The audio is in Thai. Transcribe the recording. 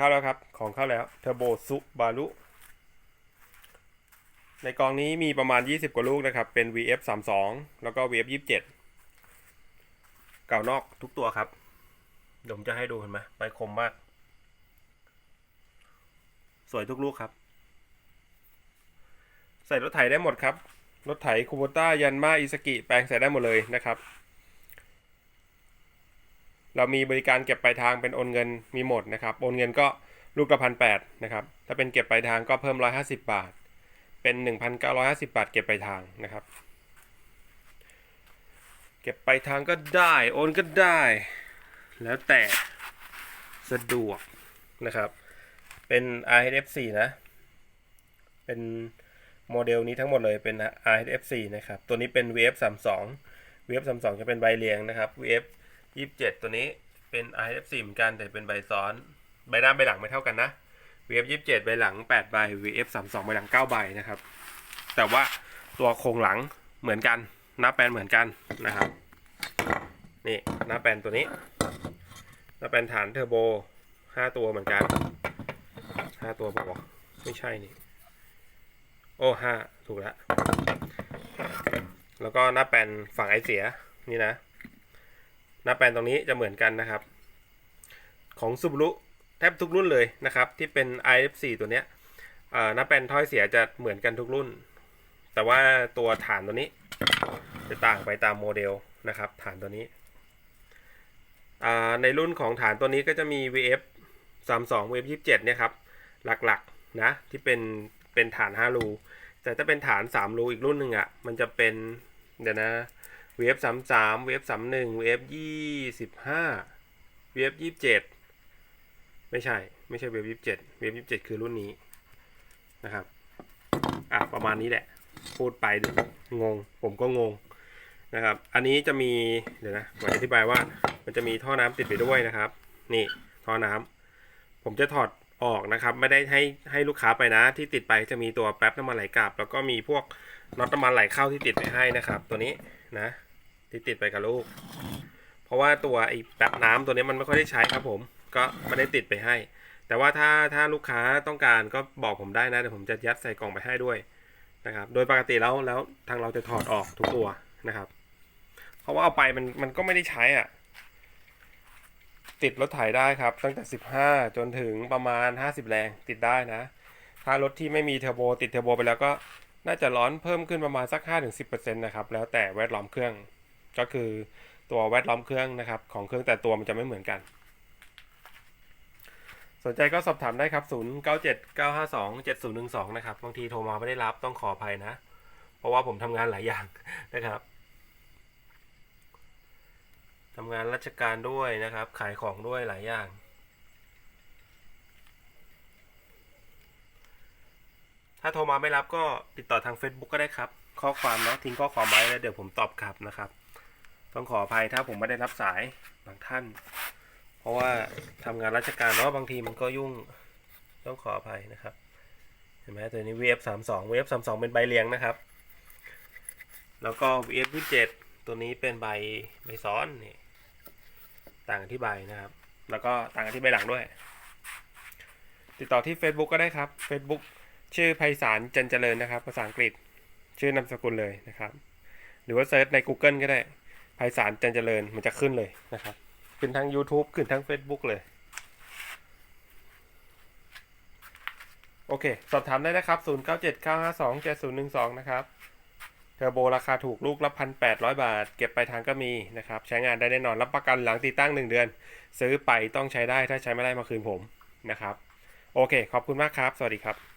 เข้าแล้วครับ ของเข้าแล้วเทอร์โบซุบารุในกองนี้มีประมาณ 20 กว่าลูกนะครับ เป็น VF 3 2แล้วก็ VF 27เก่านอกทุกตัวครับเดี๋ยวผมจะให้ดูเห็นไหมใบคมมาก สวยทุกลูกครับ ใส่รถไถได้หมดครับ รถไถคูโบต้ายันมาอิสกิ แปลงใส่ได้หมดเลยนะครับ เรามีบริการเก็บปลายทางเป็นโอนเงินมีหมดนะครับ โอนเงินก็ลูกละพันแปดนะครับ ถ้าเป็นเก็บปลายทางก็เพิ่มร้อยห้าสิบบาท เป็นหนึ่งพันเก้าร้อยห้าสิบบาท เก็บปลายทางนะครับ เก็บปลายทางก็ได้ โอนก็ได้ แล้วแต่สะดวกนะครับ เป็น RFC นะ เป็นโมเดลนี้ทั้งหมดเลยเป็น RFC นะครับ ตัวนี้เป็น VF 32 VF 32 จะเป็นใบเรียงนะครับ VF 27ตัวนี้เป็น RFC เหมือนกันแต่เป็นใบซ้อน ใบหน้าใบหลังไม่เท่ากันนะ VF 27ใบหลัง8ใบ VF 32ใบหลัง9ใบนะครับ แต่ว่าตัวโครงหลังเหมือนกันหน้าแปลนเหมือนกันนะครับ นี่หน้าแปลนตัวนี้หน้าแปลนฐานเทอร์โบ5ตัวเหมือนกัน5ตัวบอกว่าไม่ใช่นี่ โอ้ห้าถูกแล้วแล้วก็หน้าแปลนฝั่งไอเสียนี่นะ หน้าแปลนตรงนี้จะเหมือนกันนะครับ ของซูบ r u แทบทุกรุ่นเลยนะครับ ที่เป็น IF4 ตัวเนี้ยหน้าแปลนถ้อยเสียจะเหมือนกันทุกรุ่น แต่ว่าตัวฐานตัวนี้ จะต่างไปตามโมเดลนะครับ ฐานตัวนี้ ในรุ่นของฐานตัวนี้ก็จะมี VF 32 VF 27เนี่ยครับหลักๆนะที่เป็นเป็นฐาน5รูแต่ถ้าเป็นฐาน3รูอีกรุ่นหนึ่งอะ่ะมันจะเป็นเดี๋ยวนะ VF 33 VF 31 VF 25 VF 27ไม่ใช่ ไม่ใช่ VF 27 VF 27คือรุ่นนี้นะครับ อะประมาณนี้แหละ พูดไปงง ผมก็งงนะครับ อันนี้จะมี เดี๋ยวนะผมอธิบายว่ามันจะมีท่อน้ำติดไปด้วยนะครับ นี่ท่อน้ำผมจะถอดออกนะครับ ไม่ได้ให้ให้ลูกค้าไปนะ ที่ติดไปจะมีตัวแป๊บน้ำมันไหลกลับ แล้วก็มีพวกน็อตน้ำมันไหลเข้าที่ติดไปให้นะครับ ตัวนี้นะ ที่ติดไปกับลูก เพราะว่าตัวไอ้แป๊บน้ำตัวนี้มันไม่ค่อยได้ใช้ครับผม ก็ไม่ได้ติดไปให้ แต่ว่าถ้าถ้าลูกค้าต้องการก็บอกผมได้นะเดี๋ยวผมจะยัดใส่กล่องไปให้ด้วยนะครับ โดยปกติแล้วแล้วทางเราจะถอดออกทุกตัวนะครับ เพราะว่าเอาไปมันมันก็ไม่ได้ใช้อะ ติดรถไถได้ครับ ตั้งแต่ 15 จนถึงประมาณ 50 แรงติดได้นะ ถ้ารถที่ไม่มีเทอร์โบติดเทอร์โบไปแล้วก็น่าจะร้อนเพิ่มขึ้นประมาณสัก 5-10%นะครับ แล้วแต่แวดล้อมเครื่อง ก็คือตัวแวดล้อมเครื่องนะครับของเครื่องแต่ตัวมันจะไม่เหมือนกัน สนใจก็สอบถามได้ครับ 0979527012 นะครับ บางทีโทรมาไม่ได้รับต้องขออภัยนะ เพราะว่าผมทำงานหลายอย่างนะครับทำงานราชการด้วยนะครับ ขายของด้วยหลายอย่างถ้าโทรมาไม่รับก็ติดต่อทาง Facebook ก็ได้ครับ ข้อความนะทิ้งข้อความไว้แล้วเดี๋ยวผมตอบกลับนะครับ ต้องขออภัยถ้าผมไม่ได้รับสายบางท่าน เพราะว่าทำงานราชการเนาะบางทีมันก็ยุ่งต้องขออภัยนะครับเห็นไหมตัวนี้ VF 3 2 VF 3 2เป็นใบเลี้ยงนะครับ แล้วก็ VF 7ตัวนี้เป็นใบใบซ้อนนี่ต่างที่ใบนะครับ แล้วก็ต่างที่ใบหลังด้วย ติดต่อที่ Facebook ก็ได้ครับ Facebook ชื่อไพศาลจันเจริญนะครับ ภาษาอังกฤษ ชื่อนามสกุลเลยนะครับ หรือว่าเซิร์ชใน Google ก็ได้ไพศาลจันเจริญมันจะขึ้นเลยนะครับ ขึ้นทั้ง YouTube ขึ้นทั้ง Facebook เลย โอเค สอบถามได้นะครับ 0979527012 นะครับเทอร์โบราคาถูกลูกละพันแปดร้อยบาท เก็บไปทางก็มีนะครับ ใช้งานได้แน่นอนรับประกันหลังติดตั้ง 1 เดือน ซื้อไปต้องใช้ได้ถ้าใช้ไม่ได้มาคืนผมนะครับ โอเค ขอบคุณมากครับ สวัสดีครับ